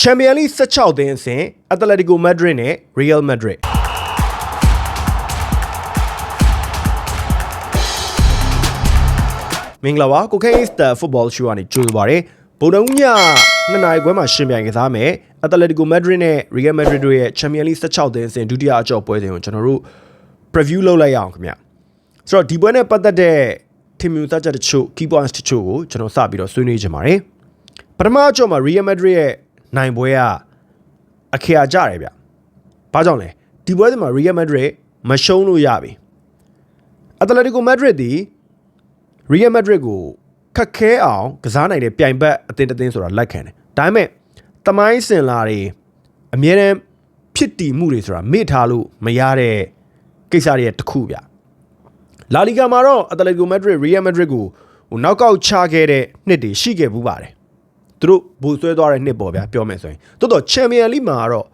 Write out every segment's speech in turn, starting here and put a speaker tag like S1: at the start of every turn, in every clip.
S1: ချန်ပီယံလိ16သင်းအဆင့်အက်တလက်တီကိုမက်ဒရစ်နဲ့ရီယယ်မက်ဒရစ်မင်္ဂလာပါကိုကိန်းစတာဖုတ်ဘောရှူကနေကြိုဆိုပါရစေဗုဒ္ဓဦးညနှစ်နာရီခွဲမှာရှင်ပြိုင်ကစားမယ်အက်တလက်တီကိုမက်ဒရစ်နဲ့ရီယယ်မက်ဒရစ်တို့ရဲ့ချန်ပီယံလိ16သင်းအဆင့်ဒုတိယအကြော့ပွဲစဉ်ကိုကျွန်တော်တို့ preview လုပ်လိုက်ရအောင်ခင်ဗျဆိုတော့ဒီပွဲနဲ့ပတ်သက်တဲ့ထင်မြင်သားချက်တချို့ key points တချို့ကိုကျွန်တော်စပြီးတော့ဆွေးနွေးချင်ပါတယ်ပထမအကြော့မှာ Real Madrid ရဲ့ နိုင်ပွဲကအခရာကြတယ်ဗျ။ဘာကြောင့်လဲဒီပွဲစဉ်မှာ Real Madrid မရှုံးလို့ရပြီ။ Atletico Madrid ဒီ Real Madrid ကိုခက်ခဲအောင်ကစားနိုင်တဲ့ပြိုင်ဘက်အသင်းတစ်သင်းဆိုတာလက်ခံတယ်။ဒါပေမဲ့တမိုင်းစင်လာတွေအမြဲတမ်းဖြစ်တည်မှုတွေဆိုတာမေ့ထားလို့မရတဲ့ကိစ္စတွေတစ်ခုဗျ။လာလီဂါမှာတော့ Atletico Madrid Real Madrid ကိုဟိုနောက်ကောက်ချခဲ့တဲ့နှစ်တွေရှိခဲ့ဘူးပါတယ်။ သူတို့ဘူဆွဲသွားတဲ့နှစ်ပေါ့ဗျာပြောမယ်ဆိုရင်တိုးတော့ချန်ပီယံလိမှာကတော့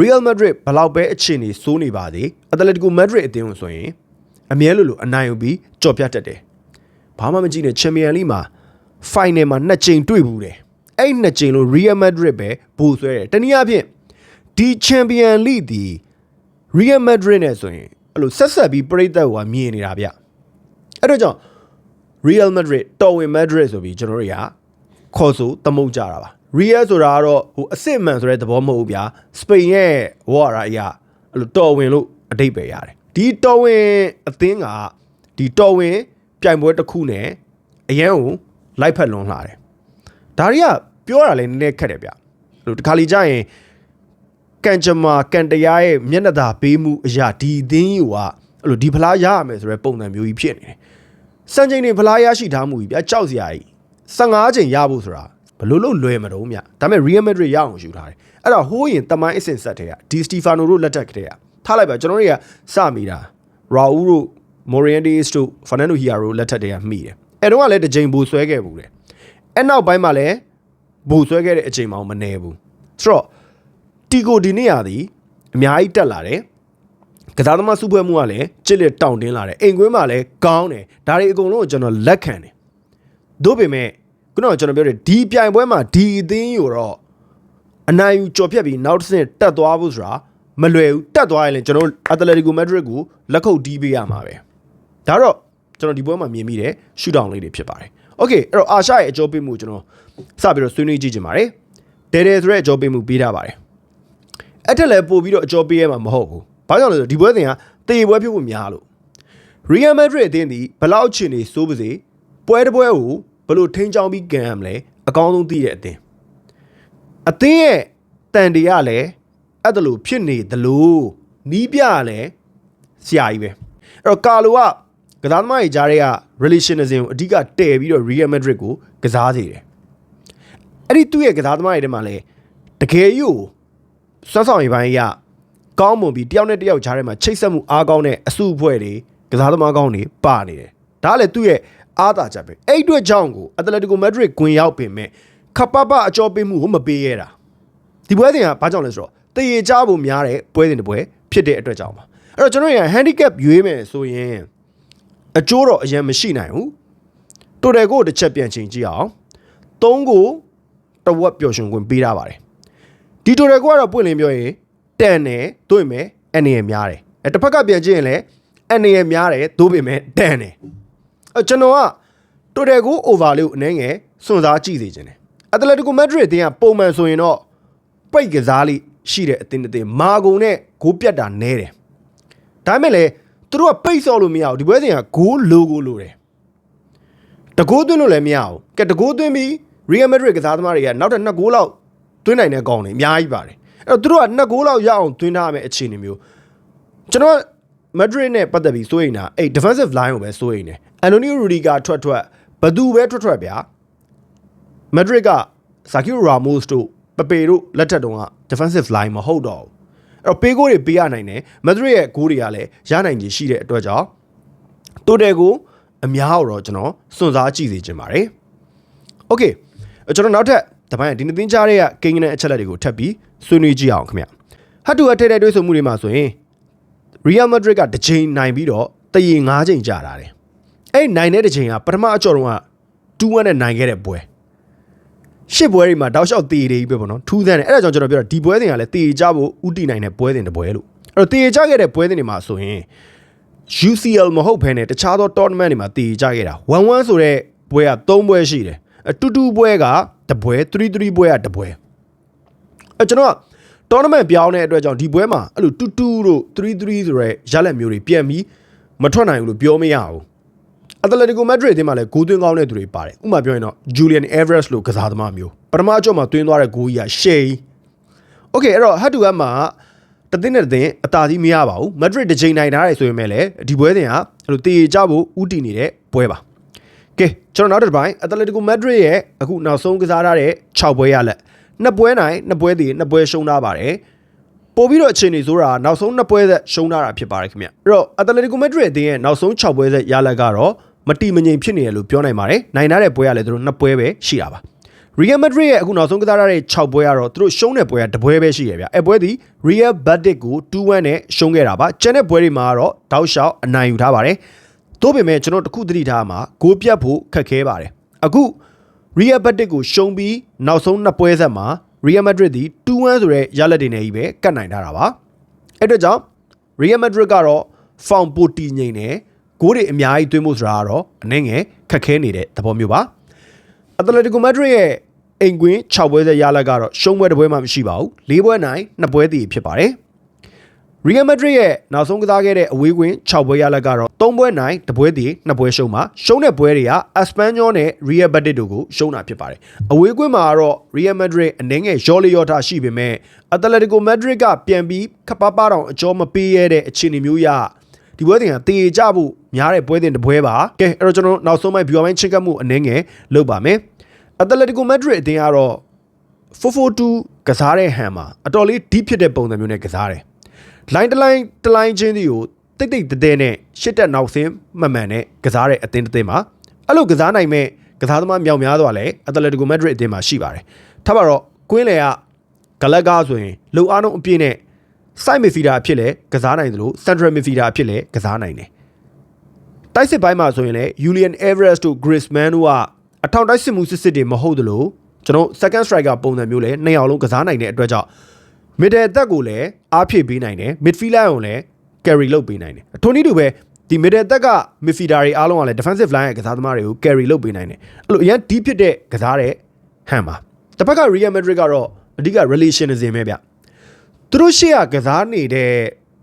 S1: Real Madrid ဘလောက်ပဲအခြေအနေစိုးနေပါသေးအက်တလက်တီကိုမက်ဒရစ်အသင်းကိုဆိုရင်အမြဲလိုလိုအနိုင်ယူပြီးကြော်ပြတ်တတ်တယ်။ဘာမှမကြည့်နဲ့ချန်ပီယံလိမှာ final မှာနှစ်ကြိမ်တွေ့ဘူးတယ်။အဲ့နှစ်ကြိမ်လို့ Real Madrid ပဲဘူဆွဲတယ်။တနည်းအားဖြင့်ဒီချန်ပီယံလိဒီ Real Madrid နဲ့ဆိုရင်အဲ့လိုဆက်ဆက်ပြီးပြိဿကမြင်နေတာဗျ။အဲ့တော့ကြောင့် Real Madrid တော်ဝင် Madrid ဆိုပြီးကျွန်တော်တို့က ခေါ်ဆိုသမုတ်ကြတာပါ Real ဆိုတာကတော့ဟိုအစစ်မှန်ဆိုတဲ့သဘောမဟုတ်ဘူးဗျာစပိန်ရဲ့ဝါရာအရာအဲ့လိုတော်ဝင်လို့အတိတ်ပဲရတယ်ဒီတော်ဝင်အသင်းကဒီတော်ဝင်ပြိုင်ပွဲတစ်ခုနဲ့အရန်ကိုလိုက်ဖက်လွန်လာတယ်ဒါတွေကပြောတာလည်းနည်းနည်းခက်တယ်ဗျအဲ့လိုတခါလီကြရင်ကန်ကြမာကန်တရားရဲ့မျက်နှာသာပေးမှုအရာဒီအသင်းကြီးကအဲ့လိုဒီဖလားရရမယ်ဆိုတဲ့ပုံစံမျိုးကြီးဖြစ်နေတယ်စံချိန်တွေဖလားရရှိထားမှုကြီးဗျာကြောက်စရာကြီး 15ချိန်ရဖို့ဆိုတာဘလို့လို့လွယ်မတော့မြဒါပေမဲ့ Real Madrid ရအောင်ယူထားတယ်အဲ့တော့ဟိုးရင်တမိုင်းအဆင့်ဆက်တဲ့ကဒီစတီဖာနိုတို့လက်ထက်ကတည်းကထားလိုက်ပါကျွန်တော်တို့ကစမိတာရာဦးတို့မိုရီယန်ဒီစ်တို့ဖာနန်ဒိုဟီယာတို့လက်ထက်တည်းကမိတယ်အဲ့တော့ကလည်းတစ်ချိန်ဘူဆွဲခဲ့ဘူးတယ်အဲ့နောက်ပိုင်းမှာလည်းဘူဆွဲခဲ့တဲ့အချိန်မှမနေဘူးဆိုတော့တီကိုဒီနေ့ရသည်အများကြီးတက်လာတယ်ကစားသမားစုဖွဲ့မှုကလည်းကြစ်လက်တောင့်တင်းလာတယ်အိမ်ကွင်းမှာလည်းကောင်းတယ်ဒါတွေအကုန်လုံးကိုကျွန်တော်လက်ခံတယ်တို့ပေမဲ့ ခုနကကျွန်တော်ပြောတဲ့ဒီပြိုင်ပွဲမှာဒီအသင်းယူတော့အနိုင်ယူကြော်ဖြတ်ပြီးနောက်တစ်ဆင့်တက်သွားဖို့ဆိုတာမလွယ်ဘူးတက်သွားရင်လည်းကျွန်တော်အက်တလက်တီကိုမက်ဒရစ်ကိုလက်ခုပ်တီးပေးရမှာပဲဒါတော့ကျွန်တော်ဒီပွဲမှာမြင်မိတယ်ရှူတောင်လေးတွေဖြစ်ပါတယ်โอเคအဲ့တော့အာရှရဲ့အကြောပေးမှုကျွန်တော်စပြီးတော့ဆွေးနွေးကြည့်ချင်ပါတယ်ဒဲဒဲဆိုတဲ့အကြောပေးမှုပေးထားပါတယ်အဲ့ထက်လည်းပို့ပြီးတော့အကြောပေးရမှာမဟုတ်ဘူးဘာကြောင့်လဲဆိုတော့ဒီပွဲစဉ်ကတေပွဲဖြစ်ဖို့များလို့ Real Madrid အသင်းဒီဘလောက်ချင်နေစိုးပါစေပွဲတစ်ပွဲကို ဘလို့ထိန်းချောင်းပြီးကန်ရမလဲအကောင်းဆုံးသိတဲ့အသင်းအသင်းရဲ့တန်တရားလည်းအဲ့ဒါလို့ဖြစ်နေသလိုနီးပြလည်းဆရာကြီးပဲအဲ့တော့ကာလိုကကစားသမားကြီးကြားထဲက relationism ကိုအဓိကတည်ပြီးတော့ Real Madrid ကိုကစားစေတယ်အဲ့ဒီသူ့ရဲ့ကစားသမားတွေထဲမှာလည်းတကယ်ယူစွမ်းဆောင်ရည်ပိုင်းကကောင်းမွန်ပြီးတယောက်နဲ့တယောက်ကြားထဲမှာချိတ်ဆက်မှုအားကောင်းတဲ့အစုအဖွဲ့တွေကစားသမားကောင်းတွေပါနေတယ်ဒါကလည်းသူ့ရဲ့ အားသာချက်ပဲအဲ့အတွက်ကြောင့်ကိုအက်တလက်တီကိုမက်ဒရစ်ကွင်ရောက်ပင်မဲ့ခပ်ပပအကျော်ပေးမှုကိုမပေးရတာဒီပွဲစဉ်ကဘာကြောင့်လဲဆိုတော့တရေကြဖို့များတဲ့ပွဲစဉ်တစ်ပွဲဖြစ်တဲ့အတွက်ကြောင့်ပါအဲ့တော့ကျွန်တော်ရ handicap ရွေးမယ်ဆိုရင်အကျိုးတော့အရင်မရှိနိုင်ဘူးတိုတယ်ကိုတစ်ချက်ပြန်ချိန်ကြည့်အောင်၃ကိုတဝက်ပျော်ရွှင်ခွင့်ပေးထားပါတယ်ဒီတိုတယ်ကိုကတော့ပွင့်လင်းပြောရင်တန်တယ်တို့ရင်မဲ့အနေရများတယ်အဲတစ်ဖက်ကပြန်ကြည့်ရင်လည်းအနေရများတယ်တို့ပေမဲ့တန်တယ်အဲ ကျွန်တော်ကတိုတယ်ကို over လေးကိုအနှဲငယ်စွန့်စားကြည့်စေချင်တယ်အက်တလက်တီကိုမက်ဒရစ်တင်းကပုံမှန်ဆိုရင်တော့ပိတ်ကစားလေးရှိတဲ့အသင်းတစ်သင်းမာဂုံနဲ့ဂိုးပြတ်တာနဲတယ်ဒါပေမဲ့လည်းသူတို့ကပိတ်ဆော့လို့မရဘူးဒီပွဲစဉ်ကဂိုးလိုကိုလိုတယ်တကိုးသွင်းလို့လည်းမရဘူးကဲတကိုးသွင်းပြီး Real Madrid ကစားသမားတွေကနောက်ထပ်2ဂိုးလောက်သွင်းနိုင်တဲ့ကောင်းတယ်အများကြီးပါတယ်အဲ့တော့သူတို့က2ဂိုးလောက်ရအောင်သွင်းထားရမယ့်အခြေအနေမျိုးကျွန်တော် Madrid နဲ့ပတ်သက်ပြီးစိုးရိမ်တာအဲ့ defensive line ကိုပဲစိုးရိမ်တယ်အန်တိုနီယိုရူဒီဂါထွက်ထွက်ဘသူပဲထွက်ထွက်ဗျာ Madrid က Sergio Ramos တို့ပပေတို့လက်ထက်တုန်းက defensive line မဟုတ်တော့ဘူးအဲ့တော့ပေးကိုတွေပေးရနိုင်တယ် Madrid ရဲ့ဂိုးတွေကလည်းရနိုင်ခြေရှိတဲ့အတွက်ကြောင့်တိုတယ်ကိုအများတော့ကျွန်တော်စွန့်စားကြည့်စေချင်ပါတယ်။ Okay ကျွန်တော်နောက်ထပ်တပိုင်းဒီနေ့သင်ကြားတဲ့ကိန်းဂဏန်းအချက်လက်တွေကိုထပ်ပြီးဆွေးနွေးကြည့်အောင်ခင်ဗျ။ဟတ်တူအထက်တဲ့တွေးဆိုမှုတွေမှာဆိုရင် Real Madrid ကတစ်ချိန်နိုင်ပြီးတော့တရေ၅ချိန်ကြာတာတယ်။အဲ့နိုင်တဲ့တစ်ချိန်ကပထမအကြော်တုန်းက2-1နဲ့နိုင်ခဲ့တဲ့ပွဲ။ရှစ်ပွဲတွေမှာတောက်လျှောက်တည်တည်ကြီးပဲပေါ့နော်ထူးဆန်းတယ်အဲ့ဒါကြောင့်ကျွန်တော်ပြောတာဒီပွဲစဉ်ကလည်းတည်ကြဖို့ဥတီနိုင်တဲ့ပွဲစဉ်တစ်ပွဲလို့အဲ့တော့တည်ကြခဲ့တဲ့ပွဲစဉ်တွေမှာဆိုရင် UCL မဟုတ်ဘဲနဲ့တခြားသော tournament တွေမှာတည်ကြခဲ့တာ1-1ဆိုတဲ့ပွဲက3ပွဲရှိတယ်အတူတူပွဲကတစ်ပွဲ3-3ပွဲကတစ်ပွဲအဲကျွန်တော် က tournament ပြောင်းတဲ့အတွက်ကြောင့်ဒီပွဲမှာအဲ့လိုတူတူတို့3-3ဆိုရဲရလက်မျိုးတွေပြန်ပြီးမထွက်နိုင်ဘူးလို့ပြောမရဘူးအတလက်တီကိုမက်ဒရစ်အသင်းမှာလည်းဂိုးသွင်းကောင်းတဲ့သူတွေပါတယ်ဥပမာပြောရင်တော့ Julian Alvarez လို့ကစားသမားမျိုးပထမအကြော့မှာသွင်းသွားတဲ့ဂိုးကြီးကရှေး Okay အဲ့တော့ head to head မှာတသိန်းနဲ့တသိန်းအသာစီးမရပါဘူးမက်ဒရစ်တစ်ချိန်နိုင်ထားတယ်ဆိုရင်လည်းဒီပွဲစဉ်ကအဲ့လိုတည်ကြဖို့ဥတီနေတဲ့ပွဲပါကဲကျွန်တော်နောက်တစ်ပိုင်းအတလက်တီကိုမက်ဒရစ်ရဲ့အခုနောက်ဆုံးကစားထားတဲ့6ပွဲရလက် နှစ်ပွဲနိုင်နှစ်ပွဲတည်နှစ်ပွဲရှုံးထားပါတယ်ပို့ပြီးတော့အခြေအနေဆိုတာနောက်ဆုံးနှစ်ပွဲသက်ရှုံးထားတာဖြစ်ပါတယ်ခင်ဗျအဲ့တော့အတလက်တီကိုမက်ဒရစ်အသင်းရဲ့နောက်ဆုံး6ပွဲသက်ရလက်ကတော့မတိမငြိမ်ဖြစ်နေတယ်လို့ပြောနိုင်ပါတယ်နိုင်ထားတဲ့ပွဲကလည်းသူတို့နှစ်ပွဲပဲရှိတာပါ Real Madrid ရဲ့အခုနောက်ဆုံးကစားရတဲ့6ပွဲကတော့သူတို့ရှုံးတဲ့ပွဲကတစ်ပွဲပဲရှိရဗျ။အဲပွဲသည် Real Betis ကို2-1နဲ့ရှုံးခဲ့တာပါ။ကျန်တဲ့ပွဲတွေမှာကတော့တောက်လျှောက်အနိုင်ယူထားပါတယ်။သို့ပေမဲ့ကျွန်တော်တခုသတိထားမှာဂိုးပြတ်ဖို့ခက်ခဲပါတယ်။အခု Real Betis ကိုရှုံးပြီးနောက်ဆုံးနှစ်ပွဲဆက်မှာ Real Madrid သည်2-1ဆိုတဲ့ရလဒ်တွေနဲ့ကြီးပဲကတ်နိုင်ထားတာပါ။အဲ့အတွက်ကြောင့် Real Madrid ကတော့ form ပိုတီငိမ့်နေဂိုးတွေအများကြီးသွင်းဖို့ဆိုတာကတော့အနည်းငယ်ခက်ခဲနေတဲ့သဘောမျိုးပါ။အတလက်တီကိုမက်ဒရစ်ရဲ့အိမ်ကွင်း6ပွဲဆက်ရလက်ကတော့ရှုံးပွဲတစ်ပွဲမှမရှိပါဘူး၄ပွဲနိုင်2ပွဲတည်ဖြစ်ပါတယ် ရီယယ်မက်ဒရစ်ရဲ့နောက်ဆုံးကစားခဲ့တဲ့အဝေးကွင်း6ပွဲရလက်ကတော့3ပွဲနိုင်2ပွဲတည်2ပွဲရှုံးပါရှုံးတဲ့ပွဲတွေကအက်စပန်ညောနဲ့ရီယယ်ဘက်တစ်တို့ကိုရှုံးတာဖြစ်ပါတယ်အဝေးကွင်းမှာကတော့ရီယယ်မက်ဒရစ်အနေငယ်ရောလီယောတာရှိပေမဲ့အတလက်တီကိုမက်ဒရစ်ကပြန်ပြီးခပ်ပါပါတောင်အကျော်မပေးရတဲ့အခြေအနေမျိုးရဒီပွဲတင်ကတည်ကြဖို့များတဲ့ပွဲတင်တစ်ပွဲပါကဲအဲ့တော့ကျွန်တော်နောက်ဆုံးပိုင်း view ပိုင်းချစ်ကပ်မှုအနေငယ်လုပ်ပါမယ်အတလက်တီကိုမက်ဒရစ်အတင်းကတော့442ကစားတဲ့ဟန်မှာအတော်လေး deep ဖြစ်တဲ့ပုံစံမျိုးနဲ့ကစားတယ်။ line တစ် line တစ် line ချင်းစီကိုတိတ်တိတ်တဲတဲနဲ့ရှစ်တက်နောက်ဆင်းမှန်မှန်နဲ့ကစားတဲ့အတင်းတစ်တင်းမှာအဲ့လိုကစားနိုင်မဲ့ကစားသမားမြောက်များစွာလည်းအတလက်တီကိုမက်ဒရစ်အတင်းမှာရှိပါတယ်။ထားပါတော့ကွင်းလေကဂလက်ကားဆိုရင်လုံအားလုံးအပြည့်နဲ့ side midfielder အဖြစ်လဲကစားနိုင်တယ်လို့ central midfielder အဖြစ်လဲကစားနိုင်တယ်။တိုက်စစ်ပိုင်းမှာဆိုရင်လည်း Julian Alvarez တို့ Griezmann တို့ကအထောင်တိုက်စစ်မှုစစ်စစ်တွေမဟုတ်သလိုကျွန်တော် second striker ပုံစံမျိုးလဲနှစ်ယောက်လုံးကစားနိုင်တဲ့အတွက်ကြောင့် middle အသက်ကိုလည်းအားဖြည့်ပေးနိုင်တယ် midfielder ကိုလည်း carry လုပ်ပေးနိုင်တယ်အထွန်းနည်းတူပဲဒီ middle အသက်က midfielder တွေအားလုံးကလည်း defensive line ရဲ့ကစားသမားတွေကို carry လုပ်ပေးနိုင်တယ်အဲ့လိုအရင် deep ဖြစ်တဲ့ကစားတဲ့ဟန်ပါတစ်ဖက်က Real Madrid ကတော့အဓိက relationism ပဲဗျသူတို့ရှေ့ကကစားနေတဲ့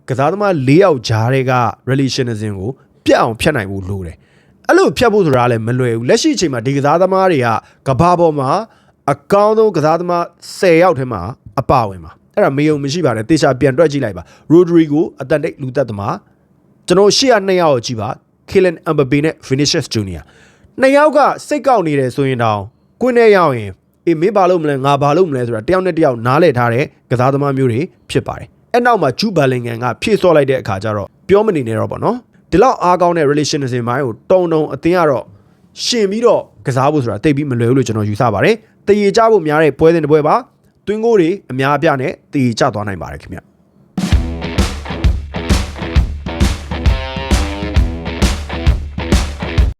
S1: ကစားသမား၄ယောက်ဂျားတွေက relationism ကိုပြတ်အောင်ဖြတ်နိုင်ဖို့လိုတယ်အဲ့လိုဖြတ်ဖို့ဆိုတာလည်းမလွယ်ဘူးလက်ရှိအချိန်မှာဒီကစားသမားတွေကကဘာပေါ်မှာအကောင်းဆုံးကစားသမား10ယောက်ထဲမှာအပါဝင်ပါ အဲ့ဒါမေယုံမရှိပါနဲ့တေချာပြန်တွက်ကြည့်လိုက်ပါရိုဒရီကိုအတန်တိတ်လူသက်သမားကျွန်တော်ရှေ့က2ယောက်ကိုကြည့်ပါကီလန်အမ်ဘဘေနဲ့ Vinicius Junior နှစ်ယောက်ကစိတ်ကောက်နေတယ်ဆိုရင်တောင်ကိုင်းနဲ့ရောက်ရင်အေးမင်းဘာလို့မလဲငါဘာလို့မလဲဆိုတာတယောက်နဲ့တယောက်နားလည်ထားတဲ့ကစားသမားမျိုးတွေဖြစ်ပါတယ်အဲ့နောက်မှာဂျူဘာလင်ဂန်ကဖြည့်စော့လိုက်တဲ့အခါကျတော့ပြောမနေနဲ့တော့ဗောနော်ဒီလောက်အားကောင်းတဲ့ relationship ဘိုင်းကိုတုံတုံအတင်းကတော့ရှင်ပြီးတော့ကစားဖို့ဆိုတာတိတ်ပြီးမလွယ်ဘူးလို့ကျွန်တော်ယူဆပါတယ်တည်ရကြဖို့များတဲ့ပွဲစဉ်တစ်ပွဲပါ တွင်းကိုတွေအများအပြားနဲ့တည်ကြသွားနိုင်ပါတယ်ခင်ဗျ